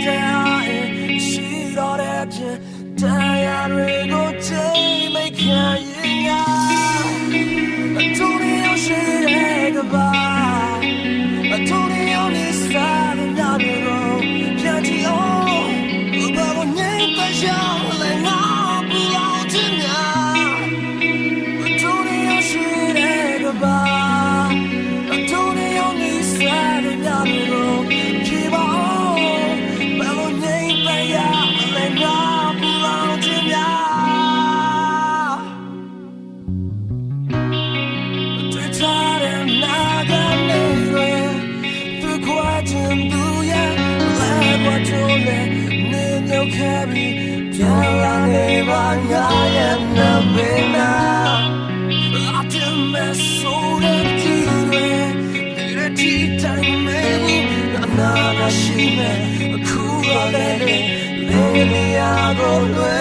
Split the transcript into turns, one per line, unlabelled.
children. ရောက်ခဲ့ပြီးပြန်လာနေပါငါရဲ့နဘယ်နာအတမဆိုးတဲ့ဒီရဲဒီရတီတိုင်းမဲဘူးအနာနာရှိမဲအခုရတဲ့လေလေရကိုလွယ်